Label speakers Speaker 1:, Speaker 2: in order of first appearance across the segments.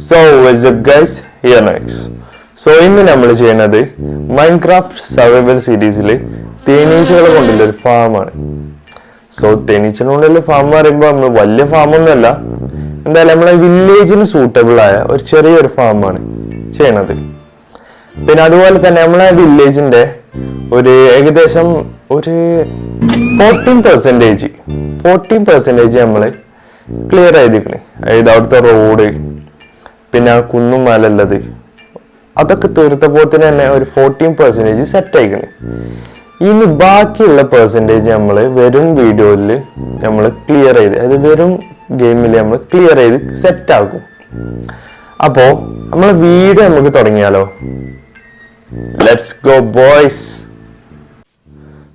Speaker 1: So yes guys here next so ഇന്ന് നമ്മൾ ചെയ്യുന്നത് മൈൻക്രാഫ്റ്റ് സർവൈവൽ സീരീസിൽ തേനീച്ചകളെ കൊണ്ടുള്ള ഒരു ഫാമാണ് സോ തേനീച്ചകളുള്ള ഫാം എന്ന് പറയുമ്പോൾ നമ്മൾ വലിയ ഫാമൊന്നുമല്ല എന്തായാലും നമ്മളെ വില്ലേജിന് സൂട്ടബിൾ ആയ ഒരു ചെറിയൊരു ഫാമാണ് ചെയ്യണത്. പിന്നെ അതുപോലെ തന്നെ നമ്മളെ വില്ലേജിന്റെ ഒരു ഏകദേശം ഒരു ഫോർട്ടീൻ പെർസെന്റേജ് ഫോർട്ടീൻ പെർസെന്റേജ് നമ്മൾ ക്ലിയർ ചെയ്തിരിക്കണേ അതായത് അവിടുത്തെ റോഡ് പിന്നെ കുന്നും മലല്ലത്. അതൊക്കെ തീർത്തപ്പോൾ തന്നെ ഒരു ഫോർട്ടീൻ പെർസെന്റേജ് സെറ്റ് ആയിക്കണ്. ഇനി ബാക്കിയുള്ള പെർസെന്റേജ് നമ്മൾ വെറും വീഡിയോയിൽ നമ്മൾ ക്ലിയർ ചെയ്ത് അതായത് വെറും ഗെയിമിൽ നമ്മൾ ക്ലിയർ ചെയ്ത് സെറ്റ് ആക്കും. അപ്പോ നമ്മളെ വീഡിയോ നമുക്ക് തുടങ്ങിയാലോ? Let's go boys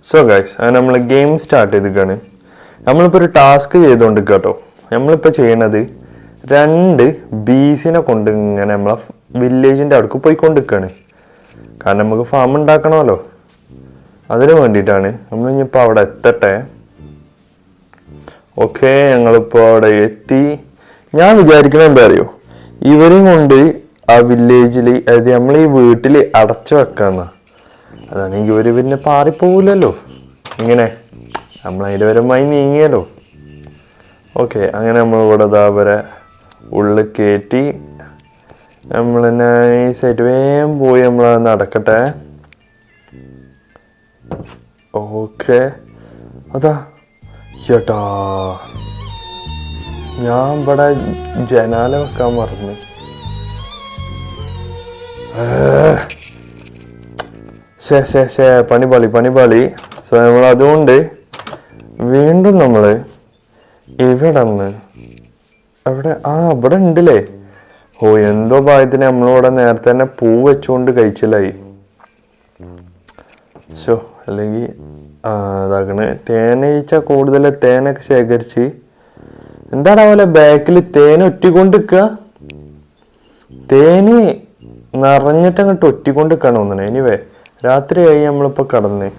Speaker 1: so guys അത് നമ്മൾ ഗെയിം സ്റ്റാർട്ട് ചെയ്തിക്കാണ്. നമ്മളിപ്പോൾ ഒരു ടാസ്ക് ചെയ്തുകൊണ്ട് കേട്ടോ നമ്മളിപ്പോൾ ചെയ്യണത് രണ്ട് ബീസിനെ കൊണ്ട് ഇങ്ങനെ നമ്മളെ വില്ലേജിന്റെ അടുക്ക് പോയിക്കൊണ്ടിരിക്കുകയാണ് കാരണം നമുക്ക് ഫാം ഉണ്ടാക്കണമല്ലോ. അതിന് വേണ്ടിയിട്ടാണ് നമ്മൾ ഇനിയിപ്പോൾ അവിടെ എത്തട്ടെ. ഓക്കെ ഞങ്ങളിപ്പോൾ അവിടെ എത്തി. ഞാൻ വിചാരിക്കണത് എന്താ അറിയോ? ഇവരെയും കൊണ്ട് ആ വില്ലേജിൽ അതായത് നമ്മൾ ഈ വീട്ടിൽ അടച്ചു വെക്കാമെന്നാ അതാണെങ്കിൽ ഇവർ പിന്നെ പാറിപ്പോവില്ലല്ലോ ഇങ്ങനെ നമ്മൾ അതിന്റെ പരമായി നീങ്ങിയല്ലോ. ഓക്കെ അങ്ങനെ നമ്മൾ ഇവിടെ ഇതാ വരെ ഉള്ളിൽ കയറ്റി നമ്മൾ നൈസായിട്ട് വേഗം പോയി നമ്മൾ നടക്കട്ടെ. ഓക്കെ അതാ ചേട്ടാ. ഞാൻ ഇവിടെ ജനാല വെക്കാൻ മറന്നു. ശേ ശേ ശേ പണിപാളി പണിപാളി സോ നമ്മൾ അതുകൊണ്ട് വീണ്ടും നമ്മൾ ഇവിടെ നിന്ന് അവിടെ ആ അവിടെ ഉണ്ടല്ലേ? ഓ എന്തോ ഭാഗ്യത്തിന് നമ്മളിവിടെ നേരത്തെ തന്നെ പൂ വെച്ചുകൊണ്ട് കഴിച്ചില്ലായി. ഷോ അല്ലെങ്കിൽ ഇതാക്കണ്. തേനീച്ച കൂടുതൽ തേനൊക്കെ ശേഖരിച്ച്. എന്താണ് അതുപോലെ ബാക്കിൽ തേൻ ഒറ്റിക്കൊണ്ട് നിൽക്കുക തേന് നിറഞ്ഞിട്ട് അങ്ങോട്ട് ഒറ്റിക്കൊണ്ട് നിൽക്കണം തോന്നണേ. എനിവേ രാത്രിയായി നമ്മളിപ്പോൾ കടന്ന്.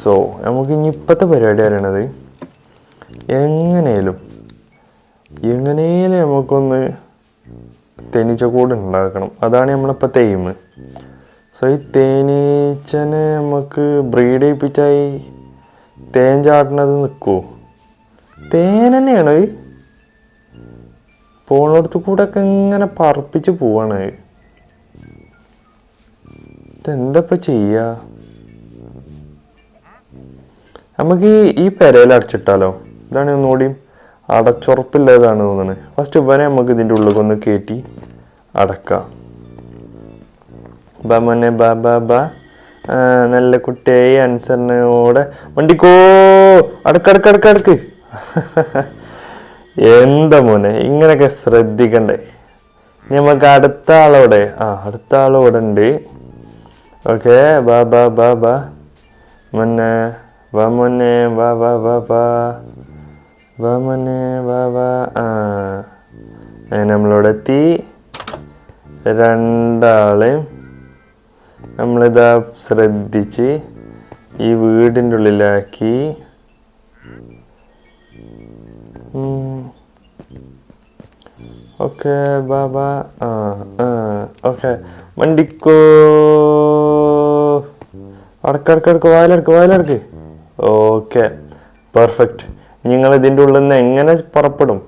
Speaker 1: സോ നമുക്ക് ഇനി ഇപ്പോഴത്തെ പരിപാടി അറിയണത് എങ്ങനെയും എങ്ങനെയും നമുക്കൊന്ന് തേനീച്ചക്കൂട് ഉണ്ടാക്കണം. അതാണ് നമ്മളിപ്പോൾ തെയിം സോ ഈ തേനീച്ചനെ നമുക്ക് ബ്രീഡ് ചെയ്യിപ്പിച്ചായി തേൻ ചാട്ടണത് നിൽക്കുമോ തേൻ തന്നെയാണ്. പോണടത്ത് കൂടെ ഒക്കെ ഇങ്ങനെ പറപ്പിച്ച് പോവാണ്. ഇതെന്തപ്പോ ചെയ്യ? നമുക്ക് ഈ പെരയിൽ അടച്ചിട്ടാലോ? ഇതാണ് ഒന്നുകൂടിയും അടച്ചുറപ്പില്ലാതാണ് തോന്നുന്നത് ഫസ്റ്റ് ഇവനെ നമുക്ക് ഇതിന്റെ ഉള്ളിലേക്കൊന്ന് കയറ്റി അടക്കാം. ബാ മോനെ ബാ ബാ ബാ. നല്ല കുട്ടിയായി അനുസരണയോടെ വണ്ടിക്കോ! അടക്കടക്കടക്കടക്ക് എന്താ മോനെ ഇങ്ങനെയൊക്കെ ശ്രദ്ധിക്കണ്ടേ? നമുക്ക് അടുത്ത ആളോടെ ആ അടുത്ത ആളോടെ ഉണ്ട്. ഓക്കെ ബാ ബാ ബാ ബാ. മോനെ വാ മോനെ വാ വാ വാ വാ വാ മോനെ ആ. രണ്ടാളെയും നമ്മളിതാ ശ്രദ്ധിച്ച് ഈ വീടിന്റെ ഉള്ളിലാക്കി. ഓക്കെ ബാബ ആ ആ ഓക്കെ. വണ്ടിക്കോ അടക്കടക്കടക്ക് വായലടക്ക് വായലടക്ക്. ഓക്കെ. പെർഫെക്റ്റ്. നിങ്ങൾ ഇതിന്റെ ഉള്ളിൽ നിന്ന് എങ്ങനെ പുറപ്പെടും?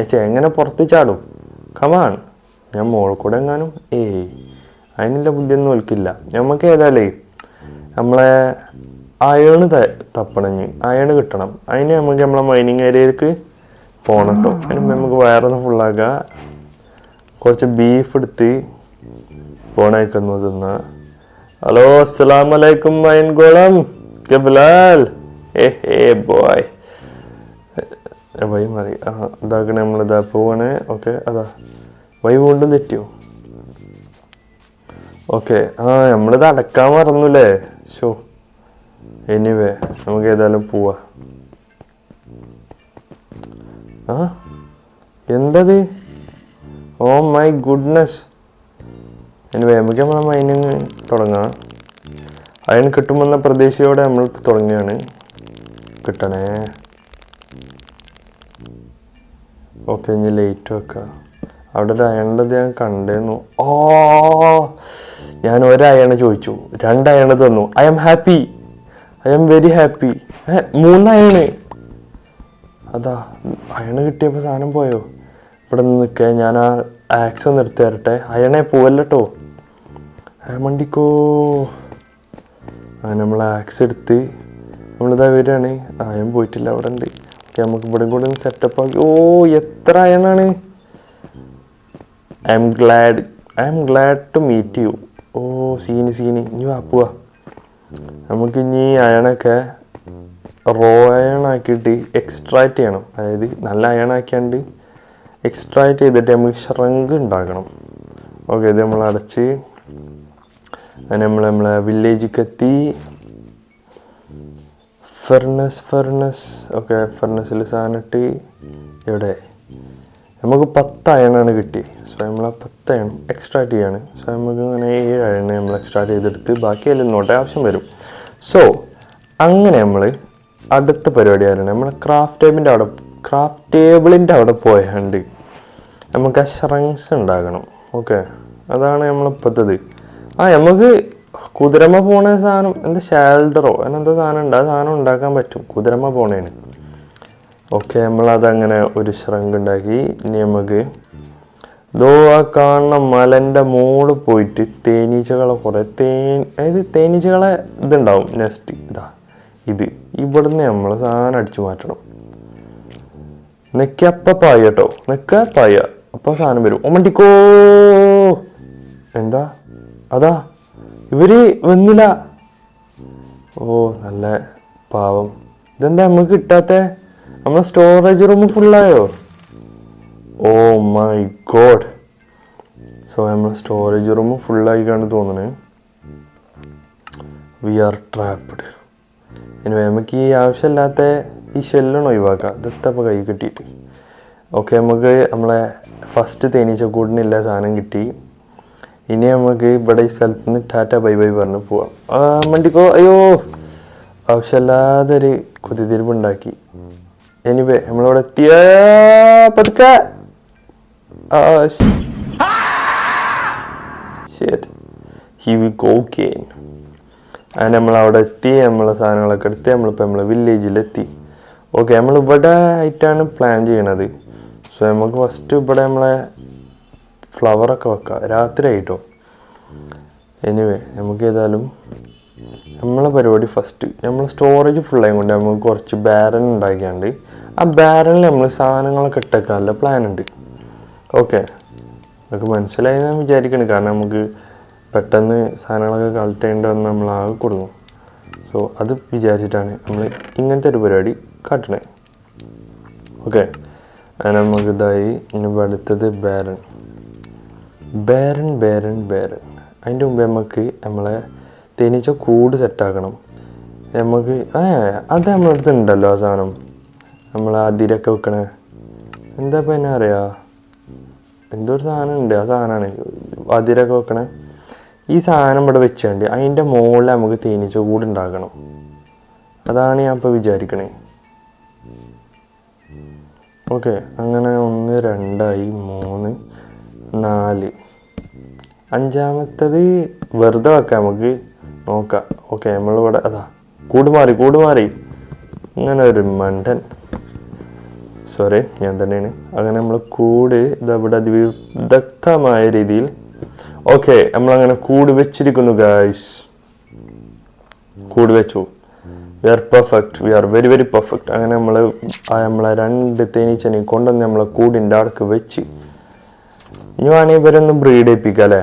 Speaker 1: ഏച്ചാ എങ്ങനെ പുറത്ത് ചാടും? കമാൺ ഞാൻ മോൾ കൂടെ എങ്ങാനും? ഏയ് അതിനുള്ള ബുദ്ധിയൊന്നും ഒൽക്കില്ല നമുക്ക് ഏതായാലേ നമ്മളെ അയണ് തപ്പണഞ്ഞ് അയണ് കിട്ടണം. അതിന് നമുക്ക് നമ്മളെ മൈനിങ് ഏരിയയിലേക്ക് പോകണം കേട്ടോ അതിന് നമുക്ക് വയറൊന്ന് ഫുള്ളാക്കുക കുറച്ച് ബീഫ് എടുത്ത് പോണേക്കുന്നു തിന്ന്. ഹലോ അസ്സലാമലൈക്കും മൈൻകുളം കബിലാൽ. ഏ ഹേ ബോയ് വൈ മാറി. ആ ഇതാക്കണേ നമ്മളിതാ പോവാണ്. ഓക്കെ അതാ. വൈ വീണ്ടും തെറ്റിയോ? ഓക്കെ ആ നമ്മളിത് അടക്കാൻ മറന്നുല്ലേ? ഷോ എനിവേ നമുക്ക് ഏതായാലും പോവാ. ആ എന്തത്? Oh my goodness. എനിവേ നമുക്ക് നമ്മളെ മൈനിങ് തുടങ്ങാം. അയൺ കിട്ടുമെന്ന പ്രതീക്ഷയോടെ നമ്മൾ തുടങ്ങുകയാണ്. കിട്ടണേ. ഓക്കെ ഇനി ലേറ്റ് വെക്കുക അവിടെ ഒരു അയണത് ഞാൻ കണ്ടേന്നു. ഓ ഞാൻ ഒരയണ ചോദിച്ചു. രണ്ടയണ തന്നു. I'm happy I'm very happy മൂന്നയണ്. അതാ അയണ കിട്ടിയപ്പോൾ സാധനം പോയോ? ഇവിടെ നിന്ന് നിൽക്കുക ഞാൻ ആ ആക്സ് ഒന്ന് എടുത്ത് തരട്ടെ. അയണേ പോവല്ലോ അയമണ്ടിക്കോ അങ്ങനെ നമ്മൾ ആക്സ് എടുത്ത് നമ്മളിതാ വരികയാണ്. ആയം പോയിട്ടില്ല അവിടെ ഉണ്ട്. ഓക്കെ നമുക്ക് ഇവിടെ കൂടെ ഒന്ന് സെറ്റപ്പ് ആക്കി. ഓ എത്ര അയണാണ്? I'm glad I'm glad to meet you oh സീനി സീനി ഇനി വാപ്പുക നമുക്ക് ഇനി അയണൊക്കെ റോ അയണാക്കിയിട്ട് എക്സ്ട്രാക്റ്റ് ചെയ്യണം. അതായത് നല്ല അയണാക്കിയാണ്ട് എക്സ്ട്രാക്റ്റ് ചെയ്തിട്ട് നമുക്ക് ഷ്രങ്ക് ഉണ്ടാക്കണം. ഓക്കെ ഇത് നമ്മൾ അടച്ച് നമ്മൾ നമ്മളെ വില്ലേജിൽ എത്തി. Furnace furnace. ഓക്കെ ഫെർണസിൽ സാധനം ഇവിടെ. നമുക്ക് പത്ത് അയണാണ് കിട്ടി. സോ നമ്മൾ ആ പത്ത് അയൺ എക്സ്ട്രാക്ട് ചെയ്യാണ്. സോ നമുക്ക് അങ്ങനെ ഏഴ് അയണ് നമ്മൾ എക്സ്ട്രാക്ട് ചെയ്തെടുത്ത് ബാക്കി അതിൽ നോട്ടെ ആവശ്യം വരും. സോ അങ്ങനെ നമ്മൾ അടുത്ത പരിപാടി ആയിരുന്നു നമ്മൾ ക്രാഫ്റ്റ് ടേബിളിന്റെ അവിടെ ക്രാഫ്റ്റ് ടേബിളിന്റെ അവിടെ പോയാണ്ട്. നമുക്ക് ആ ഷ്രങ്സ് ഉണ്ടാക്കണം ഓക്കെ അതാണ് നമ്മളിപ്പോഴത്തത് ആ നമുക്ക് കുതിരമ്മ പോണ സാധനം എന്താ ഷാൽഡറോ? അങ്ങനെന്താ സാധനം ഉണ്ട്? ആ സാധനം ഉണ്ടാക്കാൻ പറ്റും. കുതിരമ്മ പോണേന്. ഓക്കെ നമ്മളതങ്ങനെ ഒരു ശ്രങ്ക് ഉണ്ടാക്കി. ഇനി നമുക്ക് ദോ ആ കാണുന്ന മലന്റെ മോൾ പോയിട്ട് തേനീച്ചകളെ കുറേ തേൻ അതായത് തേനീച്ചകളെ ഇതുണ്ടാവും. നെസ്റ്റ് ഇതാ ഇത്. ഇവിടുന്ന് നമ്മൾ സാധനം അടിച്ചു മാറ്റണം. നെക്കപ്പ പായ കേട്ടോ നെക്ക പായ. അപ്പോൾ സാധനം വരും. ഒമണ്ടിക്കോ എന്താ? അതാ. ഇവർ വന്നില്ല. ഓ നല്ല പാവം. ഇതെന്താ നമുക്ക് കിട്ടാത്ത? നമ്മളെ സ്റ്റോറേജ് റൂം ഫുള്ളായോ ഓ മൈ ഗോഡ് സോ നമ്മളെ സ്റ്റോറേജ് റൂം ഫുള്ളായി കണ്ട് തോന്നണേ. വി ആർ ട്രാപ്ഡ് ഇനി നമുക്ക് ഈ ആവശ്യമില്ലാത്ത ഈ ഷെല്ലൊന്ന് ഒഴിവാക്കാം. ഇതെത്തപ്പോൾ കൈ കിട്ടിയിട്ട് ഓക്കെ നമുക്ക് നമ്മളെ ഫസ്റ്റ് തേനീച്ചക്കൂടിനില്ല സാധനം കിട്ടി. ഇനി നമുക്ക് ഇവിടെ ഈ സ്ഥലത്ത് നിന്ന് ടാറ്റ ബൈ ബൈ പറഞ്ഞ് പോവാം. മണ്ടിക്കോ അയ്യോ. ആവശ്യമില്ലാതൊരു കുതിതിരിപ്പ് ഉണ്ടാക്കി എനിവേ നമ്മളിവിടെ എത്തിയ പതുക്കെ. ഹി വി ഗോ അങ്ങനെ നമ്മൾ അവിടെ എത്തി നമ്മളെ സാധനങ്ങളൊക്കെ എടുത്ത് നമ്മളിപ്പോൾ നമ്മളെ വില്ലേജിലെത്തി ഓക്കെ നമ്മൾ ഇവിടെ ആയിട്ടാണ് പ്ലാൻ ചെയ്യണത്. സോ നമുക്ക് ഫസ്റ്റ് ഇവിടെ നമ്മളെ ഫ്ലവറൊക്കെ വെക്കാം. രാത്രി ആയിട്ടോ എനിവേ നമുക്ക് ഏതായാലും നമ്മളെ പരിപാടി ഫസ്റ്റ് നമ്മൾ സ്റ്റോറേജ് ഫുള്ളായി കൊണ്ട് നമുക്ക് കുറച്ച് ബാരൻ ഉണ്ടാക്കിയാണ്ട് ആ ബാരനിൽ നമ്മൾ സാധനങ്ങളൊക്കെ ഇട്ടേക്കാനുള്ള പ്ലാൻ ഉണ്ട്. ഓക്കെ നമുക്ക് മനസ്സിലായി ഞാൻ വിചാരിക്കണം. കാരണം നമുക്ക് പെട്ടെന്ന് സാധനങ്ങളൊക്കെ കളക്ട് ചെയ്യേണ്ടി വന്ന് നമ്മൾ ആകെ കൊടുക്കും സോ അത് വിചാരിച്ചിട്ടാണ് നമ്മൾ ഇങ്ങനത്തെ ഒരു പരിപാടി കാട്ടണേ. ഓക്കെ അങ്ങനെ നമുക്ക് ഇതായി. ഇനി അടുത്തത് ബാരൻ ബാരൻ ബേരൻ ബേരൻ അതിന്റെ മുമ്പ് നമുക്ക് നമ്മളെ തേനീച്ച കൂട് സെറ്റാക്കണം നമുക്ക് ഏ അത് നമ്മളെ അടുത്ത് ഉണ്ടല്ലോ ആ സാധനം. നമ്മൾ അതിരൊക്കെ വെക്കണേ. എന്താ ഇപ്പം എന്നെ അറിയാ? എന്തോ ഒരു സാധനം ഉണ്ട് ആ സാധനമാണ് അതിരൊക്കെ വെക്കണേ. ഈ സാധനം ഇവിടെ വെച്ചുകൊണ്ട് അതിന്റെ മുകളിൽ നമുക്ക് തേനീച്ച കൂട് ഉണ്ടാക്കണം. അതാണ് ഞാൻ ഇപ്പോൾ വിചാരിക്കണേ. ഓക്കെ അങ്ങനെ ഒന്ന് രണ്ടായി മൂന്ന് നാല്. അഞ്ചാമത്തത് വെറുതെ വെക്കാം നമുക്ക്. നോക്കാം. ഓക്കെ നമ്മളിവിടെ അതാ കൂടുമാറി കൂടുമാറി. കൂട് മാറി അങ്ങനെ ഒരു മണ്ടൻ. സോറി ഞാൻ തന്നെയാണ്. അങ്ങനെ നമ്മൾ കൂട് ഇതവിടെ അതിവിദഗ്ധമായ രീതിയിൽ. ഓക്കെ നമ്മളങ്ങനെ കൂട് വെച്ചിരിക്കുന്നു ഗായ്സ് കൂട് വെച്ചു. We are perfect we are very very perfect അങ്ങനെ നമ്മൾ നമ്മളെ രണ്ട് തേനീച്ചനെയും കൊണ്ടുവന്ന് നമ്മളെ കൂടിന്റെ അടുക്ക് വെച്ച്. ഇനി വേണമെങ്കിൽ ഇവരൊന്ന് ബ്രീഡ് ചെയ്യിപ്പിക്കാം അല്ലേ?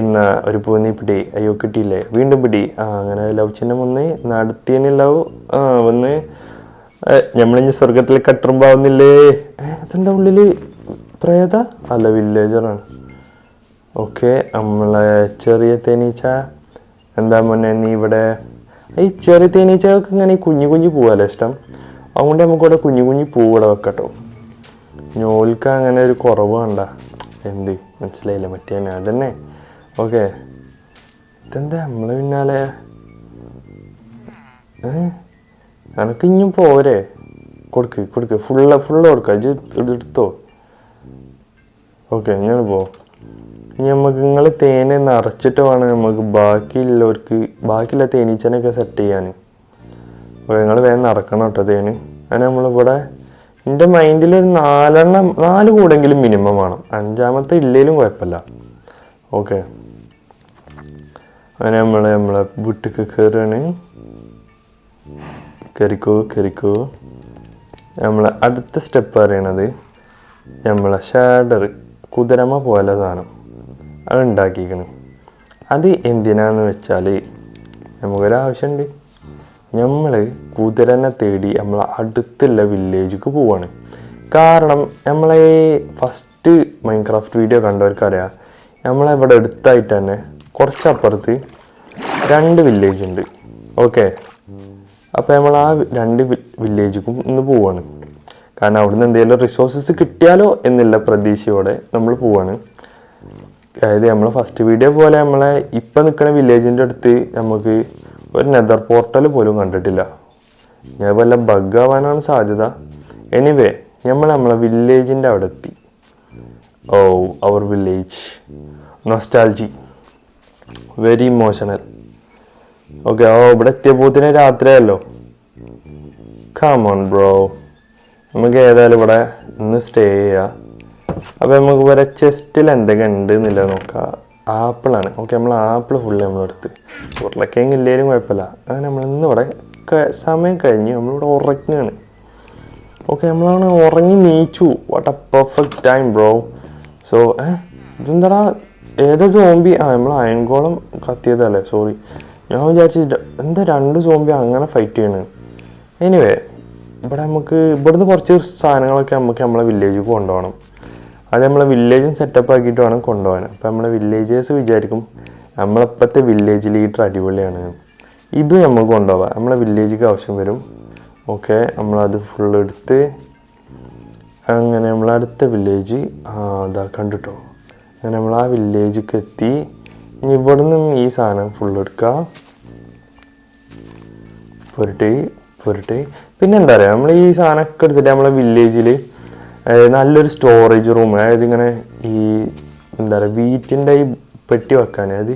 Speaker 1: ഇന്ന് ഒരു പൂന്നി പിടി അയ്യോ കിട്ടിയില്ലേ? വീണ്ടും പിടി. ആ അങ്ങനെ ലവ് ചിഹ്നം വന്ന് നടത്തിയതിന് ലവ് ആ വന്ന് നമ്മളിഞ്ഞ് സ്വർഗത്തിൽ കട്ടുറുമ്പാവുന്നില്ലേ അതെന്താ ഉള്ളിൽ? പ്രേത? അല്ല വില്ലേജറാണ് ഓക്കെ നമ്മളെ ചെറിയ തേനീച്ച. എന്താ മോനെ നീ ഇവിടെ? ഈ ചെറിയ തേനീച്ചകൾക്ക് ഇങ്ങനെ ഈ കുഞ്ഞു കുഞ്ഞു പൂവല്ലേ ഇഷ്ടം? അതുകൊണ്ട് നമുക്കിവിടെ കുഞ്ഞു കുഞ്ഞു പൂവിടെ വെക്കട്ടോ. ഞോൽക്ക് അങ്ങനെ ഒരു കുറവ് കണ്ട എന്ത്? മനസ്സിലായില്ല മറ്റേ തന്നെ അതന്നെ. ഓക്കെ. ഇതെന്താ നമ്മളെ പിന്നാലെ? എനക്ക് ഇഞ്ഞും പോരെ? കൊടുക്ക് കൊടുക്ക്. ഫുള്ള് ഫുള്ള് കൊടുക്ക. ഇത് എടുത്തോ ഓക്കെ ഞാൻ പോ. ഇനി നമുക്ക് നിങ്ങൾ തേനെ നിറച്ചിട്ട് വേണം നമുക്ക് ബാക്കിയുള്ളവർക്ക് ബാക്കിയുള്ള തേനീച്ചനൊക്കെ സെറ്റ് ചെയ്യാൻ അപ്പോൾ നിങ്ങൾ വേഗം നടക്കണം കേട്ടോ തേന്. അങ്ങനെ നമ്മളിവിടെ എന്റെ മൈൻഡിൽ ഒരു നാലെണ്ണം നാല് കൂടെങ്കിലും മിനിമം വേണം. അഞ്ചാമത്തെ ഇല്ലേലും കുഴപ്പമില്ല. ഓക്കെ. അങ്ങനെ നമ്മൾ നമ്മളെ വീട്ടിക്ക് കയറുകയാണ് കയറിക്കോ കയറിക്കോ നമ്മളെ അടുത്ത സ്റ്റെപ്പ് പറയണത് നമ്മളെ ഷാഡർ കുതിരമ പോലെ സാധനം അത് ഉണ്ടാക്കിക്കണ്. അത് എന്തിനാന്ന് വെച്ചാൽ നമുക്കൊരാവശ്യമുണ്ട് നമ്മൾ കുതിരനെ തേടി നമ്മളെ അടുത്തുള്ള വില്ലേജിക്ക് പോവാണ്. കാരണം നമ്മളെ ഫസ്റ്റ് മൈൻക്രാഫ്റ്റ് വീഡിയോ കണ്ടവർക്കറിയാം. നമ്മളെ ഇവിടെ അടുത്തായിട്ട് തന്നെ കുറച്ചപ്പുറത്ത് രണ്ട് വില്ലേജ് ഉണ്ട്. ഓക്കെ അപ്പോൾ നമ്മൾ ആ രണ്ട് വില്ലേജിക്കും ഇന്ന് പോവാണ്. കാരണം അവിടുന്ന് എന്തെങ്കിലും റിസോഴ്സസ് കിട്ടിയാലോ എന്നുള്ള പ്രതീക്ഷയോടെ നമ്മൾ പോവാണ്. അതായത് നമ്മൾ ഫസ്റ്റ് വീഡിയോ പോലെ നമ്മളെ ഇപ്പം നിൽക്കുന്ന വില്ലേജിന്റെ അടുത്ത് നമുക്ക് ഒരു നെതർ പോർട്ടൽ പോലും കണ്ടിട്ടില്ല. ഞാൻ വല്ല ബഗ് ആവാനാണ് സാധ്യത. എനിവേ നമ്മൾ നമ്മളെ വില്ലേജിന്റെ അവിടെ എത്തി. ഓ our village nostalgia very emotional okay oh ഇവിടെ എത്തിയപ്പോത്തിന് രാത്രിയല്ലോ കാമോൺ ബ്രോ നമുക്ക് ഏതായാലും ഇവിടെ ഇന്ന് സ്റ്റേ ചെയ്യാം. അപ്പോൾ നമുക്ക് ഇവിടെ ചെസ്റ്റിൽ എന്തൊക്കെ ഉണ്ട് എന്നില്ല നോക്കാം. ആപ്പിളാണ്. ഓക്കെ നമ്മൾ ആപ്പിൾ ഫുള്ള് നമ്മളെടുത്ത് ഉരുളക്കിഴങ്ങ് ഇല്ലേലും കുഴപ്പമില്ല. അങ്ങനെ നമ്മൾ ഇവിടെ സമയം കഴിഞ്ഞ് നമ്മളിവിടെ ഉറങ്ങുകയാണ് ഓക്കെ നമ്മളാണ് ഉറങ്ങി നീച്ചു. What a perfect time bro so ഇതെന്താടാ? ഏതാ സോംബി ആ നമ്മൾ അയങ്കോളം കത്തിയതല്ലേ? സോറി ഞാൻ വിചാരിച്ചു എന്താ രണ്ട് സോംബി അങ്ങനെ ഫൈറ്റ് ചെയ്യണേ? എനിവേ ഇവിടെ നമുക്ക് ഇവിടുന്ന് കുറച്ച് സാധനങ്ങളൊക്കെ നമുക്ക് നമ്മളെ വില്ലേജിൽ കൊണ്ടുപോകണം. അത് നമ്മളെ വില്ലേജും സെറ്റപ്പ് ആക്കിയിട്ട് വേണം കൊണ്ടുപോകാൻ. അപ്പം നമ്മളെ വില്ലേജേഴ്സ് വിചാരിക്കും നമ്മളിപ്പോഴത്തെ വില്ലേജ് ലീഡർ അടിപൊളിയാണ്. ഇത് നമുക്ക് കൊണ്ടുപോകാം നമ്മളെ വില്ലേജിക്ക് ആവശ്യം വരും. ഓക്കെ നമ്മളത് ഫുൾ എടുത്ത് അങ്ങനെ നമ്മളടുത്ത വില്ലേജ് അതാ കണ്ടിട്ടോ. അങ്ങനെ നമ്മൾ ആ വില്ലേജിക്ക് എത്തി. ഇനി ഇവിടെ നിന്നും ഈ സാധനം ഫുൾ എടുക്കുക പുരട്ടി പുരട്ടി. പിന്നെ എന്താ പറയുക നമ്മൾ ഈ സാധനമൊക്കെ എടുത്തിട്ട് നമ്മളെ വില്ലേജിൽ നല്ലൊരു സ്റ്റോറേജ് റൂം അതായത് ഇങ്ങനെ ഈ എന്താ പറയുക വീറ്റിന്റെ ഈ പെട്ടി വെക്കാൻ അതായത്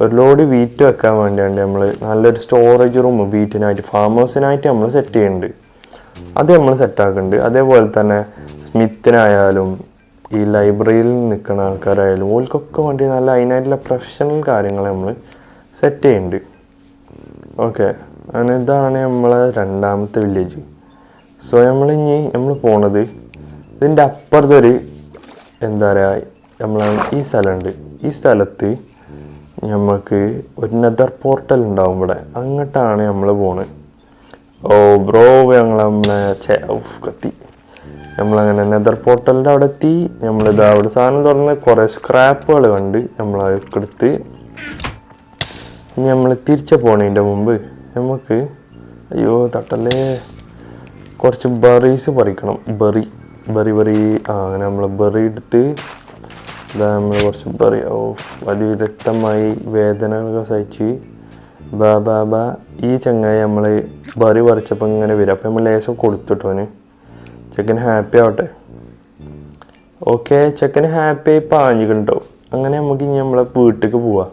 Speaker 1: ഒരു ലോഡ് വീറ്റ് വെക്കാൻ വേണ്ടിയാണ് നമ്മൾ നല്ലൊരു സ്റ്റോറേജ് റൂം വീറ്റിനായിട്ട് ഫാമേഴ്സിനായിട്ട് നമ്മൾ സെറ്റ് ചെയ്യുന്നുണ്ട് അത് നമ്മൾ സെറ്റാക്കുന്നുണ്ട് അതേപോലെ തന്നെ സ്മിത്തിനായാലും ഈ ലൈബ്രറിയിൽ നിൽക്കുന്ന ആൾക്കാരായാലും ഓൾക്കൊക്കെ വേണ്ടി നല്ല അതിനായിട്ടുള്ള പ്രൊഫഷണൽ കാര്യങ്ങൾ നമ്മൾ സെറ്റ് ചെയ്യുന്നുണ്ട് ഓക്കെ അങ്ങനെ ഇതാണ് നമ്മളെ രണ്ടാമത്തെ വില്ലേജ് സോ നമ്മളിനി നമ്മൾ പോണത് ഇതിന്റെ അപ്പുറത്തൊരു എന്താ പറയുക നമ്മൾ ഈ സ്ഥലമുണ്ട്. ഈ സ്ഥലത്ത് നമുക്ക് ഒരു നെതർ പോർട്ടൽ ഉണ്ടാവും ഇവിടെ. അങ്ങോട്ടാണ് നമ്മൾ പോണത് ഓ ബ്രോ ഞങ്ങൾ നമ്മളെ ചെ കത്തി. നമ്മളങ്ങനെ നെതർ പോർട്ടലിന്റെ അവിടെ എത്തി. നമ്മളിത് അവിടെ സാധനം തുറന്ന് കുറേ സ്ക്രാപ്പുകൾ കണ്ട് എടുത്ത് ഇനി നമ്മൾ തിരിച്ചു പോണതിന്റെ മുമ്പ് നമുക്ക് അയ്യോ തട്ടല്ലേ. കുറച്ച് ബറീസ് പറിക്കണം. ബറി ബറി ബറി അങ്ങനെ നമ്മൾ ബറി എടുത്ത് ഇതാ നമ്മൾ കുറച്ച് ബറി ഓ അതിവിദഗ്ധമായി വേദനകളൊക്കെ സഹിച്ച് ബാ ബാ ബാ ഈ ചങ്ങായി നമ്മൾ ബറി പറിച്ചപ്പോൾ ഇങ്ങനെ വരും. അപ്പം നമ്മൾ ലേശം കൊടുത്തിട്ടു അവന് ചെക്കൻ ഹാപ്പി ആവട്ടെ. ഓക്കെ ചെക്കൻ ഹാപ്പി ആയി പാഞ്ഞിട്ടുണ്ടോ അങ്ങനെ നമുക്ക് ഇനി നമ്മളെ വീട്ടിലേക്ക് പോവാം.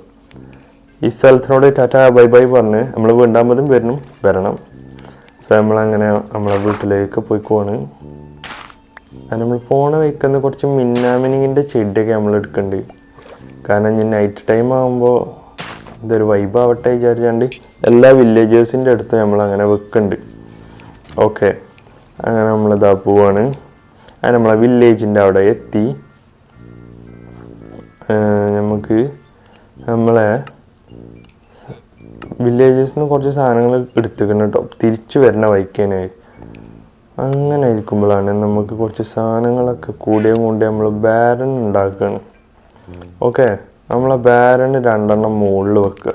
Speaker 1: ഈ സ്ഥലത്തിനോട് ടാറ്റ ബൈ ബൈ പറഞ്ഞ് നമ്മൾ വീണ്ടാമതും വരണം വരണം. സോ നമ്മളങ്ങനെ നമ്മളെ വീട്ടിലേക്ക് പോയിക്കോണ് നമ്മൾ പോണ വെക്കുന്ന കുറച്ച് മിന്നാമിനിങ്ങിന്റെ ചെടിയൊക്കെ നമ്മൾ എടുക്കുന്നുണ്ട് കാരണം ഞാൻ നൈറ്റ് ടൈം ആകുമ്പോൾ ഇതൊരു വൈബാവട്ടെ വിചാരിച്ചാണ്ട് എല്ലാ വില്ലേജേഴ്സിന്റെ അടുത്ത് നമ്മൾ അങ്ങനെ വെക്കുന്നുണ്ട് ഓക്കെ അങ്ങനെ നമ്മൾ നമ്മളിതാ പോവാണ്. അങ്ങനെ നമ്മളെ വില്ലേജിന്റെ അവിടെ എത്തി. നമുക്ക് നമ്മളെ വില്ലേജസിൽ നിന്ന് കുറച്ച് സാധനങ്ങൾ എടുത്തിക്കണം കേട്ടോ തിരിച്ചു വരണ വൈക്കേനെ അങ്ങനെ ഇരിക്കുമ്പോഴാണ് നമുക്ക് കുറച്ച് സാധനങ്ങളൊക്കെ കൂടിയ കൊണ്ട് നമ്മൾ ബാരൻ ഉണ്ടാക്കുകയാണ് ഓക്കെ? നമ്മളെ ബാരന് രണ്ടെണ്ണം മുകളിൽ വെക്കുക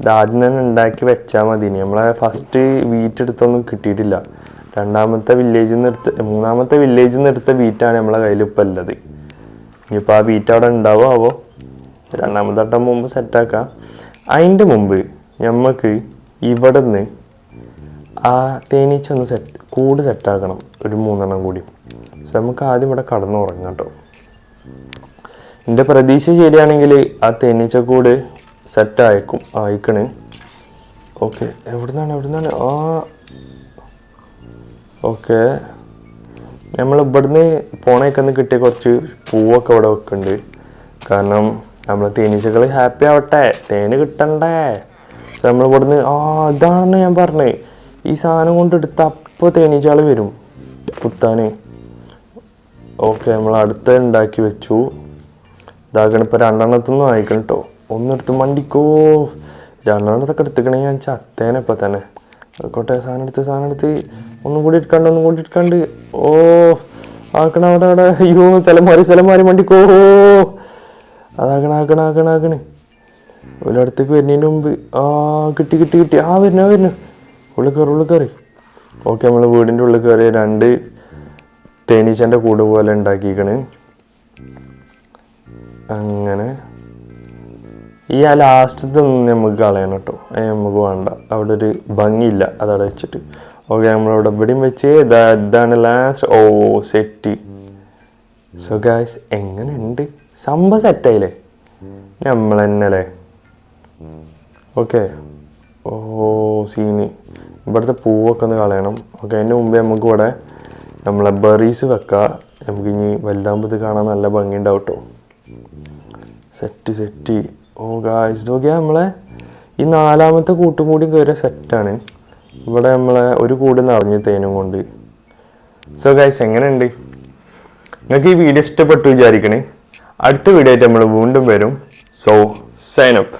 Speaker 1: ഇത് ആദ്യം തന്നെ ഉണ്ടാക്കി വെച്ചാൽ മതി. നമ്മളെ ഫസ്റ്റ് വീറ്റ് എടുത്തൊന്നും കിട്ടിയിട്ടില്ല. രണ്ടാമത്തെ വില്ലേജിൽ നിന്ന് എടുത്ത് മൂന്നാമത്തെ വില്ലേജിൽ നിന്ന് എടുത്ത വീറ്റാണ് നമ്മളെ കയ്യിൽ ഇപ്പം ഉള്ളത്. ഇനിയിപ്പോൾ ആ വീറ്റ് അവിടെ ഉണ്ടാവോ? ആവോ? രണ്ടാമത്തെ വട്ടം മുമ്പ് സെറ്റാക്കാം അതിന്റെ മുമ്പ് നമുക്ക് ഇവിടെ നിന്ന് ആ തേനീച്ച ഒന്ന് സെറ്റ് കൂട് സെറ്റാക്കണം ഒരു മൂന്നെണ്ണം കൂടി. സോ നമുക്ക് ആദ്യം ഇവിടെ കടന്നു ഉറങ്ങാം കേട്ടോ. എന്റെ പ്രതീക്ഷ ശരിയാണെങ്കിൽ ആ തേനീച്ചക്കൂട് സെറ്റ് അയക്കും അയക്കണ് ഓക്കെ എവിടുന്നാണ് എവിടുന്നാണ്? ആ. ഓക്കെ നമ്മൾ ഇവിടുന്ന് പോണേക്കൊന്ന് കിട്ടിയ കുറച്ച് പൂവൊക്കെ ഇവിടെ വെക്കുന്നുണ്ട് കാരണം നമ്മൾ തേനീച്ചകൾ ഹാപ്പി ആവട്ടെ. തേന് കിട്ടണ്ടേ. നമ്മൾ ഇവിടുന്ന് ആ ഇതാണ് ഞാൻ പറഞ്ഞത്. ഈ സാധനം കൊണ്ട് കൊണ്ടെടുത്ത അപ്പോൾ തേനീച്ചകൾ വരും. കുത്താന് ഓക്കെ നമ്മൾ അടുത്ത ഉണ്ടാക്കി വെച്ചു. ഇതാകണം ഇപ്പൊ രണ്ടെണ്ണത്തൊന്നും ആയിക്കണം കേട്ടോ ഒന്നെടുത്ത് മണ്ടിക്കോ. രണ്ടെണ്ണത്തൊക്കെ എടുത്തുക്കണേ ഞാൻ ചത്തേനെ ഇപ്പൊ തന്നെ. കോട്ടെ സാധനം എടുത്ത് സാധനം എടുത്ത്. ഒന്നും കൂടി എടുക്കാണ്ട് ഒന്നും കൂടി എടുക്കാണ്ട്. ഓ ആക്കണ അവിടെ അവിടെ. അയ്യോ സ്ഥലം മാറി സ്ഥലം മാറി മണ്ടിക്കോ. അതാക്കണ ആക്കണ ആക്കണ ആക്കണേ ഒരിടത്തേക്ക് വരുന്നതിന് മുമ്പ്. ആ കിട്ടി കിട്ടി കിട്ടി. ആ വരുന്ന വരുന്നു. ഉള്ളിൽ കയറി ഉള്ളിൽ കയറി ഓക്കെ നമ്മൾ വീടിന്റെ ഉള്ളിൽ കയറി രണ്ട് തേനീച്ചന്റെ കൂട് പോലെ ഉണ്ടാക്കിക്കണ്. അങ്ങനെ. ഈ ആ ലാസ്റ്റത്തെ നമുക്ക് കളയണം കേട്ടോ. അത് നമുക്ക് വേണ്ട. അവിടെ ഒരു ഭംഗിയില്ല അതവിടെ വെച്ചിട്ട്. ഓക്കെ നമ്മളവിടെ ഇവിടെയും വെച്ച് ഇതാ ഇതാണ് ലാസ്റ്റ് ഓ സെറ്റ് സോ ഗായ്സ് എങ്ങനെയുണ്ട്? സംഭവം സെറ്റായില്ലേ നമ്മൾ തന്നെ അല്ലേ ഓക്കെ. ഓ സീന്. ഇവിടുത്തെ പൂവൊക്കെ ഒന്ന് കളയണം. ഓക്കെ അതിന്റെ മുമ്പേ നമുക്ക് ഇവിടെ നമ്മളെ ബെറീസ് വെക്കാം. നമുക്ക് ഇനി വലുതാകുമ്പോൾ കാണാൻ നല്ല ഭംഗി ഉണ്ടാവും കേട്ടോ സെറ്റ് സെറ്റ് ഓ ഗായ്സ് നോക്കിയാൽ നമ്മളെ ഈ നാലാമത്തെ കൂട്ടും കൂടി കയറിയ സെറ്റാണ് ഇവിടെ നമ്മളെ ഒരു കൂട് നിറഞ്ഞു തേനും കൊണ്ട്. സോ ഗായ്സ് എങ്ങനെയുണ്ട്? നിങ്ങൾക്ക് ഈ വീഡിയോ ഇഷ്ടപ്പെട്ടു വിചാരിക്കണേ. അടുത്ത വീഡിയോ ആയിട്ട് നമ്മൾ വീണ്ടും വരും. So sine up